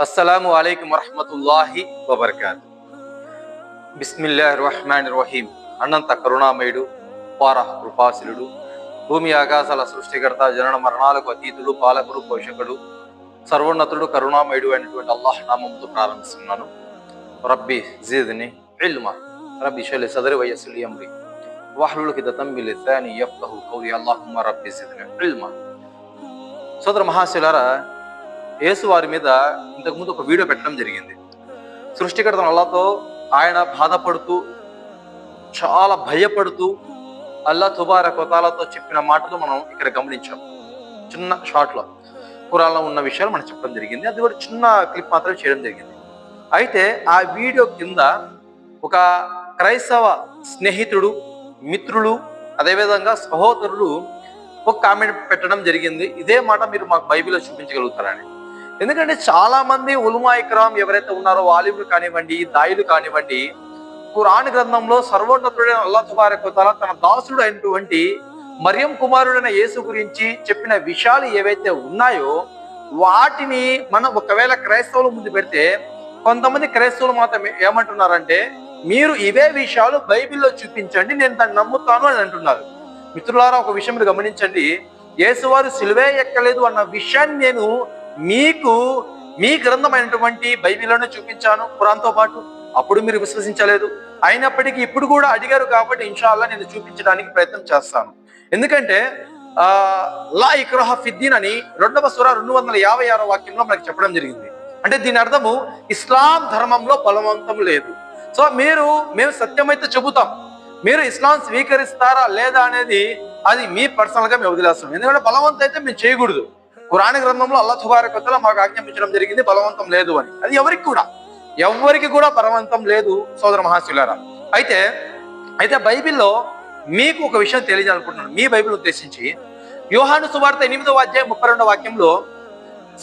అస్సలాము అలైకుం వరహమతుల్లాహి వబర్కాత్. బిస్మిల్లా రహమాన్ రహీం అనంత కరుణామయుడు పార కృపాశిలుడు భూమి ఆకాశాల సృష్టికర్త జనన మరణాలకు అతీతుడు పాలకుడు పోషకుడు సర్వోన్నతుడు కరుణామయుడు అయినటువంటి అల్లాహ్ నామంతో ప్రారంభిస్తున్నాను. రబ్బి జీద్ని ఇల్మా. రబ్బి షలి సదరి వయస్సులి అమ్రి. వాహ్లుల్ కిదతం బి లిసాని యఫ్కహు కౌలి అల్లాహుమ్మ రబ్బి జీద్ని ఇల్మా. సోదర మహాశిలారా యేసు వారి మీద ఇంతకుముందు ఒక వీడియో పెట్టడం జరిగింది. సృష్టికర్త అల్లాతో ఆయన బాధపడుతూ చాలా భయపడుతూ అల్లా తుబార కొతాలతో చెప్పిన మాటలు మనం ఇక్కడ గమనించాం. చిన్న షార్ట్లో కురాల్లో ఉన్న విషయాలు మనం చెప్పడం జరిగింది. అది కూడా చిన్న క్లిప్ మాత్రమే చేయడం జరిగింది. అయితే ఆ వీడియో కింద ఒక క్రైస్తవ స్నేహితుడు మిత్రులు అదేవిధంగా సహోదరులు ఒక కామెంట్ పెట్టడం జరిగింది. ఇదే మాట మీరు మాకు బైబిల్లో చూపించగలుగుతారని. ఎందుకంటే చాలా మంది ఉలుమా ఇక్రామ్ ఎవరైతే ఉన్నారో వాలిములు కానివ్వండి దాయులు కానివ్వండి ఖురాన్ గ్రంథంలో సర్వోన్నతుడైన అల్లా తుబారకుతాల తన దాసుడు అయినటువంటి మరియం కుమారుడైన యేసు గురించి చెప్పిన విషయాలు ఏవైతే ఉన్నాయో వాటిని మనం ఒకవేళ క్రైస్తవుల ముందు పెడితే కొంతమంది క్రైస్తవులు మాత్రం ఏమంటున్నారంటే మీరు ఇవే విషయాలు బైబిల్లో చూపించండి నేను దాన్ని నమ్ముతాను అని అంటున్నారు. మిత్రులారా ఒక విషయం మీరు గమనించండి. యేసువారు సిలువే ఎక్కలేదు అన్న విషయాన్ని నేను మీకు మీ గ్రంథమైనటువంటి బైబిల్లోనే చూపించాను ఖురాన్తో పాటు. అప్పుడు మీరు విశ్వసించలేదు. అయినప్పటికీ ఇప్పుడు కూడా అడిగారు కాబట్టి ఇన్షాల్లా నేను చూపించడానికి ప్రయత్నం చేస్తాను. ఎందుకంటే ఆ లా ఇక్రహ ఫిద్దీన్ అని రెండవ సుర రెండు వందల యాభై ఆరో వాక్యంలో మనకి చెప్పడం జరిగింది. అంటే దీని అర్థము ఇస్లాం ధర్మంలో బలవంతం లేదు. సో మీరు మేము సత్యమైతే చెబుతాం. మీరు ఇస్లాం స్వీకరిస్తారా లేదా అనేది అది మీ పర్సనల్గా మేము వదిలేస్తాం. ఎందుకంటే బలవంతం అయితే మేము చేయకూడదు. పురాణ గ్రంథంలో అల్లా తుబారకతలో మాకు ఆజ్ఞాపించడం జరిగింది బలవంతం లేదు అని. అది ఎవరికి కూడా ఎవరికి కూడా బలవంతం లేదు సోదర మహాశిలారా. అయితే అయితే బైబిల్లో మీకు ఒక విషయం తెలియజాలనుకుంటున్నాను మీ బైబిల్ ఉద్దేశించి యోహాను సువార్త ఎనిమిదవ అధ్యాయం ముప్పై రెండవ వాక్యంలో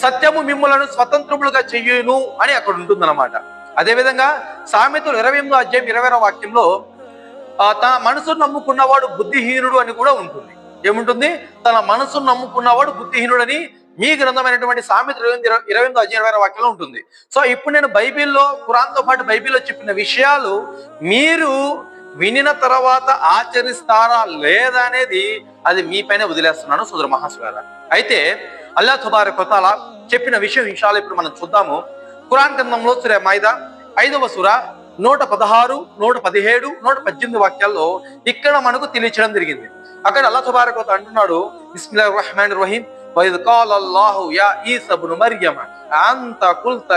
సత్యము మిమ్ములను స్వతంత్రములుగా చెయ్యును అని అక్కడ ఉంటుందన్నమాట. అదేవిధంగా సామెతలు ఇరవై ఎనిమిదో అధ్యాయం ఇరవై వాక్యంలో తన మనసును నమ్ముకున్నవాడు బుద్ధిహీనుడు అని కూడా ఉంటుంది. ఏముంటుంది? తన మనసును నమ్ముకున్నవాడు బుద్ధిహీనుడని మీ గ్రంథమైనటువంటి సామెత ఇరవై ఎనిమిది ఇరవై వాక్యంలో ఉంటుంది. సో ఇప్పుడు నేను బైబిల్లో ఖురాన్తో పాటు బైబిల్లో చెప్పిన విషయాలు మీరు వినిన తర్వాత ఆచరిస్తారా లేదా అనేది అది మీ పైన వదిలేస్తున్నాను సుదర మహాశివాల అయితే అల్లా తుబారి కొతాల చెప్పిన విషయం విషయాలు ఇప్పుడు మనం చూద్దాము. ఖురాన్ గ్రంథంలో సురే మైదా ఐదవ సుర నూట పదహారు నూట పదిహేడు నూట పద్దెనిమిది వాక్యాల్లో ఇక్కడ మనకు తెలియచడం జరిగింది. అక్కడ అల్లా తుబారక్ అంటున్నాడు ఇస్మిల్లా రహమాన్ రహీం వైద్ కాల్ అల్లాహు యా ఈ ఇబ్ను మర్యమ అంత కుల్త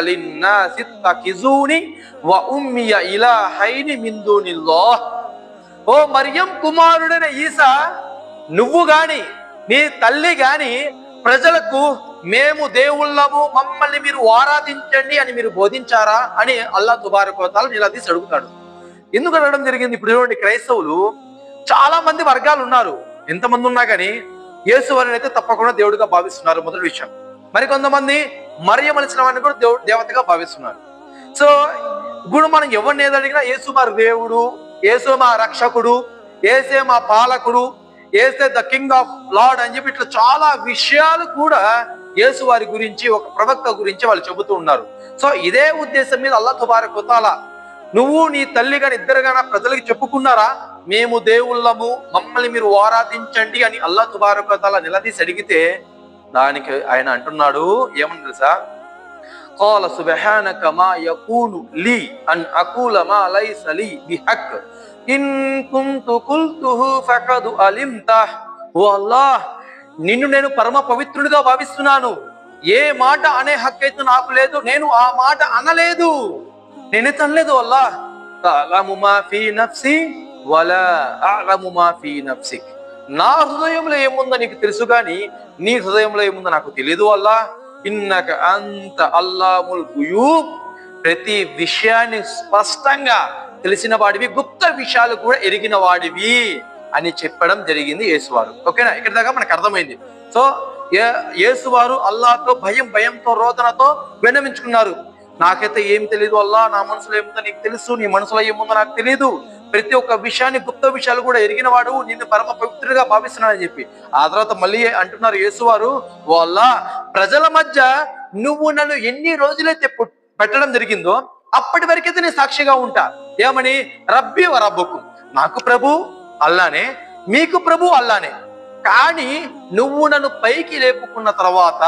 సిత్త కిజూని వ ఉమ్మియ ఇలాహైని మిన్ దూనిల్లాహ్. ఓ మరియం కుమారుడైన ఈసా నువ్వు గాని నీ తల్లి గాని ప్రజలకు మేము దేవుళ్ళము మమ్మల్ని మీరు ఆరాధించండి అని మీరు బోధించారా? అని అల్లా తుబారకోతాలు నిలదీసి అడుగుతాడు. ఎందుకు అడగడం జరిగింది? ఇప్పుడు చూడండి క్రైస్తవులు చాలా మంది వర్గాలు ఉన్నారు. ఎంతమంది ఉన్నా కానీ యేసు వారిని అయితే తప్పకుండా దేవుడిగా భావిస్తున్నారు మొదటి విషయం. మరి కొంతమంది మరియమలిసిన వారిని కూడా దేవుడు దేవతగా భావిస్తున్నారు. సో ఇప్పుడు మనం ఎవరిని ఏదడిగినా అడిగినా యేసు మా దేవుడు యేసు మా రక్షకుడు ఏసే మా పాలకుడు ఏసే ద కింగ్ ఆఫ్ లార్డ్ అని చెప్పి ఇట్లా చాలా విషయాలు కూడా యేసు వారి గురించి ఒక ప్రవక్త గురించి వాళ్ళు చెబుతూ ఉన్నారు. సో ఇదే ఉద్దేశం మీద అల్లా తుబారక్ వతాలా నువ్వు నీ తల్లి కానీ ఇద్దరు కానీ ప్రజలకి చెప్పుకున్నారా? మేము దేవుళ్ళము మమ్మల్ని మీరు ఆరాధించండి అని అల్లా తుబారక్ వతాలా నిలదీసి అడిగితే దానికి ఆయన అంటున్నాడు ఏమని తెలుసా قال سبحانك ما يكون لي أن أقول ما ليس لي بحق إن كنت قلته فقد علمته ఓ అల్లాహ్ నిన్ను నేను పరమ పవిత్రుడిగా భావిస్తున్నాను ఏ మాట అనే హక్కు అయితే నాకు లేదు నేను ఆ మాట అనలేదు నేనే తనలేదు అల్లా తఅలము మా ఫీ నఫ్సి వలా అలము ఫీ నఫ్సిక్. నా హృదయంలో ఏముందో నీకు తెలుసు కానీ నీ హృదయంలో ఏముందో నాకు తెలియదు అల్లా. ఇన్నక అంత అల్లాముల్ గుయూబ్. ప్రతి విషయాన్ని స్పష్టంగా తెలిసిన వాడివి గుప్త విషయాలు కూడా ఎరిగిన వాడివి అని చెప్పడం జరిగింది యేసువారు. ఓకేనా? ఇక్కడ దాకా మనకు అర్థమైంది. సో యేసువారు అల్లాతో భయం భయంతో రోదనతో విన్నవించుకున్నారు. నాకైతే ఏం తెలియదు అల్లా నా మనసులో ఏముందో నీకు తెలుసు నీ మనసులో ఏముందో నాకు తెలియదు ప్రతి ఒక్క విషయాన్ని గుప్త విషయాలు కూడా ఎరిగిన వాడు నిన్ను పరమ పవిత్రుడిగా భావిస్తున్నాడని చెప్పి. ఆ తర్వాత మళ్ళీ అంటున్నారు యేసువారు వాళ్ళ ప్రజల మధ్య నువ్వు నన్ను ఎన్ని రోజులైతే పెట్టడం జరిగిందో అప్పటి వరకైతే నేను సాక్షిగా ఉంటా. ఏమని? రబ్బి వరబ్బకు నాకు ప్రభు అల్లానే మీకు ప్రభు అల్లానే. కానీ నువ్వు నన్ను పైకి లేపుకున్న తర్వాత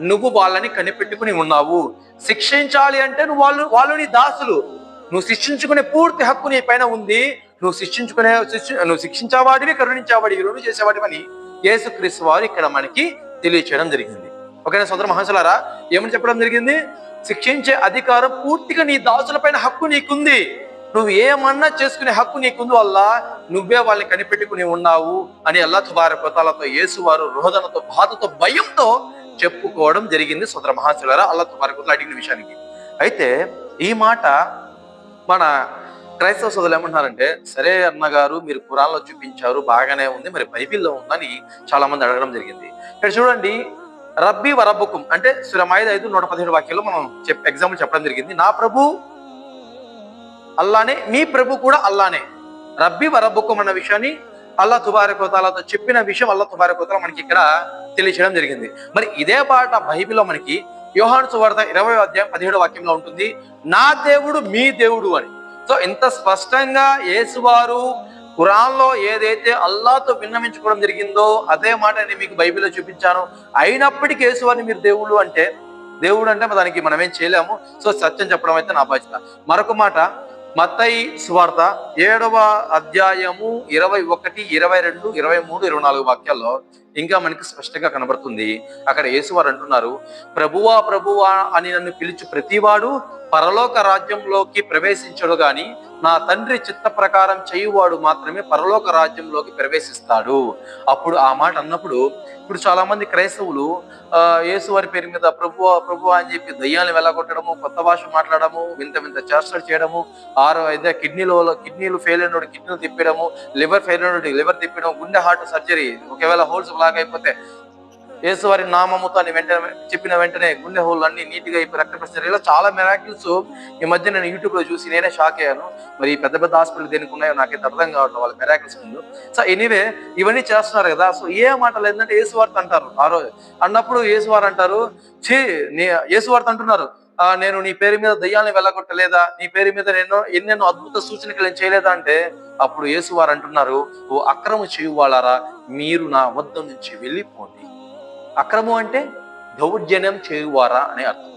నువ్వు వాళ్ళని కనిపెట్టుకుని ఉన్నావు. శిక్షించాలి అంటే నువ్వు వాళ్ళు వాళ్ళు నీ దాసులు. నువ్వు శిక్షించుకునే పూర్తి హక్కు నీ పైన ఉంది. నువ్వు శిక్షించుకునే శిక్ష- నువ్వు శిక్షించేవాడివి కరుణించేవాడివి రెండు చేసేవాడివని యేసుక్రీస్తు వారు ఇక్కడ మనకి తెలియచేయడం జరిగింది. ఓకేనా సోదర మహర్షులారా ఏమని చెప్పడం జరిగింది? శిక్షించే అధికారం పూర్తిగా నీ దాసుల పైన హక్కు నీకుంది. నువ్వు ఏమన్నా చేసుకునే హక్కు నీకుందో అల్లా నువ్వే వాళ్ళని కనిపెట్టుకుని ఉన్నావు అని అల్లా తుబార కృతాలతో యేసువారు రోదనతో బాధతో భయంతో చెప్పుకోవడం జరిగింది సోదర మహాశులారా అల్లా తుబారకోతలు అడిగిన విషయానికి. అయితే ఈ మాట మన క్రైస్తవ సోదరులు ఏమంటున్నారంటే సరే అన్నగారు మీరు కురాల్లో చూపించారు బాగానే ఉంది మరి బైబిల్లో ఉందని చాలా మంది అడగడం జరిగింది. ఇక్కడ చూడండి రబ్బీ వరబ్బుకుం అంటే సురమాయిద ఐదు నూట పదిహేడు వాక్యాల్లో మనం చెప్ ఎగ్జాంపుల్ చెప్పడం జరిగింది. నా ప్రభు అల్లానే మీ ప్రభు కూడా అల్లానే. రబ్బీ వరబ్బుకుం అన్న విషయాన్ని అల్లా తుబారకోతాలతో చెప్పిన విషయం అల్లా తుబారకోతాల మనకి ఇక్కడ తెలియచేయడం జరిగింది. మరి ఇదే పాట బైబిల్లో మనకి యోహాను సువార్త ఇరవై అధ్యాయం పదిహేడు వాక్యంలో ఉంటుంది నా దేవుడు మీ దేవుడు అని. సో ఇంత స్పష్టంగా యేసువారు ఖురాన్లో ఏదైతే అల్లాతో విన్నవించుకోవడం జరిగిందో అదే మాట నేను మీకు బైబిల్లో చూపించాను. అయినప్పటికీ యేసువారిని మీరు దేవుడు అంటే దేవుడు అంటే దానికి మనం ఏం చేయలేము. సో సత్యం చెప్పడం అయితే నా బాధ్యత. మరొక మాట మతై సువార్త ఏడవ అధ్యాయము ఇరవై ఒకటి ఇరవై రెండు ఇరవై మూడు ఇరవై నాలుగు వాక్యాల్లో ఇంకా మనకి స్పష్టంగా కనబడుతుంది. అక్కడ యేసువారు అంటున్నారు ప్రభువా ప్రభువా అని నన్ను పిలిచి ప్రతివాడు పరలోక రాజ్యంలోకి ప్రవేశించడు గాని నా తండ్రి చిత్త ప్రకారం చేయువాడు మాత్రమే పరలోక రాజ్యంలోకి ప్రవేశిస్తాడు. అప్పుడు ఆ మాట అన్నప్పుడు ఇప్పుడు చాలా మంది క్రైస్తవులు యేసువారి పేరు మీద ప్రభు ప్రభు అని చెప్పి దయ్యాన్ని వెళ్ళగొట్టడము కొత్త భాష మాట్లాడము వింత వింత చేష్టలు చేయడము ఆరు అయితే కిడ్నీలో కిడ్నీలు ఫెయిల్ అయినోడు కిడ్నీలు తిప్పడము లివర్ ఫెయిల్ అయినోడు లివర్ తిప్పడం గుండె హార్ట్ సర్జరీ ఒకవేళ హోల్స్ బ్లాక్ అయిపోతే యేసువారి నామముతో అని వెంటనే చెప్పిన వెంటనే గుండె హోల్ అన్ని నీట్గా అయిపోయి రక్త ఇలా చాలా మెరాకిల్స్ ఈ మధ్య నేను యూట్యూబ్లో చూసి నేనే షాక్ అయ్యాను. మరి పెద్ద పెద్ద హాస్పిటల్ దేనికి ఉన్నాయో నాకైతే అర్థం కావట్లేదు. వాళ్ళ మెరాకిల్స్ ముందు. సో ఎనీవే ఇవన్నీ చేస్తున్నారు కదా. సో ఏ మాట లేదంటే యేసువార్త అంటారు. ఆ రోజు అన్నప్పుడు యేసువారు అంటారు ఛీ నీ యేసువార్త అంటున్నారు నేను నీ పేరు మీద దయ్యాన్ని వెళ్ళగొట్టలేదా? నీ పేరు మీద ఎన్నో ఎన్నెన్నో అద్భుత సూచనలు నేను చేయలేదా అంటే అప్పుడు యేసువారు అంటున్నారు ఓ అక్రమ చేయువాళ్ళారా మీరు నా వద్ద నుంచి వెళ్ళిపోండి. అక్రమం అంటే దౌర్జన్యం చేయువారా అనే అర్థం.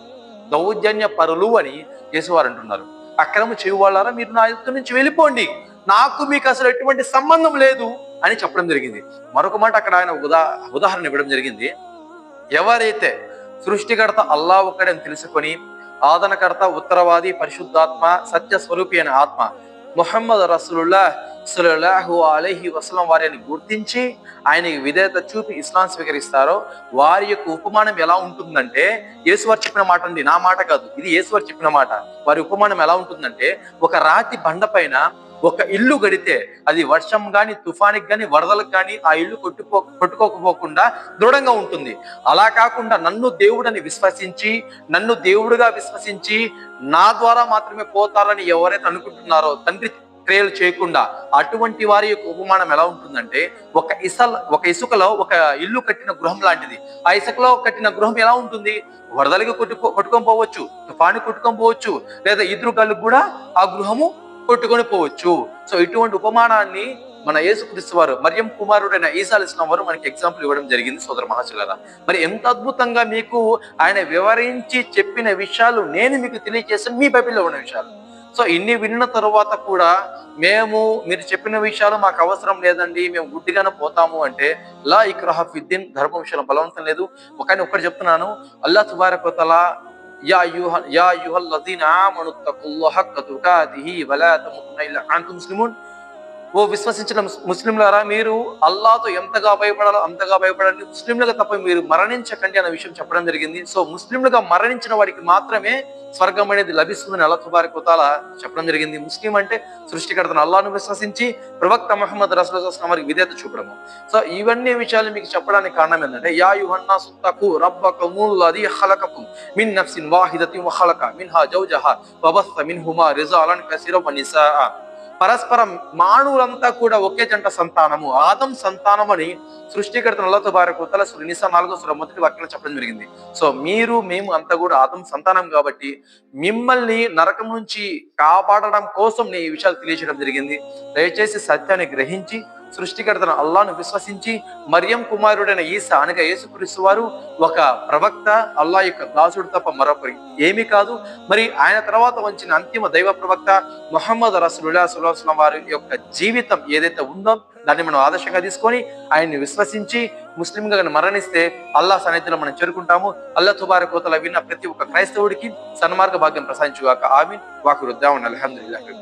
దౌర్జన్య పరులు అని యేసువారు అంటున్నారు. అక్రమ చేయువాళ్ళారా మీరు నా యుద్ధం నుంచి వెళ్ళిపోండి. నాకు మీకు అసలు ఎటువంటి సంబంధం లేదు అని చెప్పడం జరిగింది. మరొక మాట అక్కడ ఆయన ఉదా ఉదాహరణ ఇవ్వడం జరిగింది. ఎవరైతే సృష్టికర్త అల్లా ఒక్కడని తెలుసుకొని ఆదనకర్త ఉత్తరవాది పరిశుద్ధాత్మ సత్య స్వరూపి అనే ఆత్మ. ముహమ్మద్ రసూలుల్లా సులహు అలహి వసలం వారిని గుర్తించి ఆయనకి విధేయత చూపి ఇస్లాం స్వీకరిస్తారో వారి యొక్క ఉపమానం ఎలా ఉంటుందంటే యేసువారు చెప్పిన మాట ఉంది నా మాట కాదు ఇది యేసువారు చెప్పిన మాట. వారి ఉపమానం ఎలా ఉంటుందంటే ఒక రాతి బండ పైన ఒక ఇల్లు గడితే అది వర్షం కానీ తుఫానికి కానీ వరదలకు కానీ ఆ ఇల్లు కొట్టుకో కొట్టుకోకపోకుండా దృఢంగా ఉంటుంది. అలా కాకుండా నన్ను దేవుడని విశ్వసించి నన్ను దేవుడుగా విశ్వసించి నా ద్వారా మాత్రమే పోతారని ఎవరైతే అనుకుంటున్నారో తండ్రి క్రియలు చేయకుండా అటువంటి వారి యొక్క ఉపమానం ఎలా ఉంటుందంటే ఒక ఇసల్ ఒక ఇసుకలో ఒక ఇల్లు కట్టిన గృహం లాంటిది. ఆ ఇసుకలో కట్టిన గృహం ఎలా ఉంటుంది? వరదలకి కొట్టుకో కొట్టుకొని పోవచ్చు తుఫాను కొట్టుకొని పోవచ్చు లేదా ఎదురుగాలకు కూడా ఆ గృహము కొట్టుకొని పోవచ్చు. సో ఇటువంటి ఉపమానాన్ని మన యేసుక్రీస్తు వారు మరియం కుమారుడైన ఈసా వారు మనకి ఎగ్జాంపుల్ ఇవ్వడం జరిగింది సోదర మహాశులారా. మరి ఎంత అద్భుతంగా మీకు ఆయన వివరించి చెప్పిన విషయాలు నేను మీకు తెలియజేసాను మీ బైబిల్లో ఉన్న విషయాలు. సో ఇన్ని విన్న తరువాత కూడా మేము మీరు చెప్పిన విషయాలు మాకు అవసరం లేదండి మేము గుడ్డిగానే పోతాము అంటే లా ఇక్రహ ఫిద్దీన్ ధర్మ విషయంలో బలవంతం లేదు. కానీ ఒక్కటి చెప్తున్నాను అల్లా తుబారకోతలా యా యుహ యా యుహల్ లదీన ఆమను తకుల్లాహ హక్క తుకాతిహి వలా తముతున్న ఇల్లా అంతుం ముస్లిమున్ ఓ విశ్వసించిన ముస్- ముస్లింలారా మీరు అల్లాతో ఎంతగా భయపడాలో అంతగా భయపడాలి ముస్లింలుగా తప్ప మీరు మరణించకండి అనే విషయం చెప్పడం జరిగింది. సో ముస్లింలుగా మరణించిన వాడికి మాత్రమే స్వర్గం అనేది లభిస్తుందని అల్లా తుబారి కుతాల చెప్పడం జరిగింది. ముస్లిం అంటే సృష్టికర్తను అల్లాను విశ్వసించి ప్రవక్త మహమ్మద్ రసూల్ వారికి విధేత చూపడము. సో ఇవన్నీ విషయాలు మీకు చెప్పడానికి కారణం ఏంటంటే యా యుహన్నా సుత్తకు రబ్బకముల్లది ఖలకకుం మిన్ నఫ్సిన్ వాహిదతి వఖలక మిన్హా జౌజహ వబస్త మిన్హుమా రిజాలన్ కసీర వనిసా పరస్పరం మానవులంతా కూడా ఒకే జంట సంతానము. ఆదం సంతానం అని సృష్టికర్త నల్లతో భార్య తల నిసా నాలుగో సుర మొదటి వాక్యం చెప్పడం జరిగింది. సో మీరు మేము అంతా కూడా ఆదం సంతానం కాబట్టి మిమ్మల్ని నరకం నుంచి కాపాడడం కోసం నేను ఈ విషయాలు తెలియజేయడం జరిగింది. దయచేసి సత్యాన్ని గ్రహించి సృష్టికర్తన అల్లాను విశ్వసించి మరియం కుమారుడైన ఈసా అనగా యేసుక్రీస్తు వారు ఒక ప్రవక్త అల్లా యొక్క దాసుడు తప్ప మరొకరి ఏమీ కాదు. మరి ఆయన తర్వాత వచ్చిన అంతిమ దైవ ప్రవక్త మొహమ్మద్ రసూలుల్లా సుల్లాహం వారి యొక్క జీవితం ఏదైతే ఉందో దాన్ని మనం ఆదర్శంగా తీసుకొని ఆయన్ని విశ్వసించి ముస్లింగా మరణిస్తే అల్లా సన్నిధిలో మనం చేరుకుంటాము. అల్లా తుబార కోతల విన్న ప్రతి ఒక్క క్రైస్తవుడికి సన్మార్గ భాగ్యం ప్రసాదించుగాక. ఆమె వాకు రుద్దామని అల్హమ్దుల్లాహి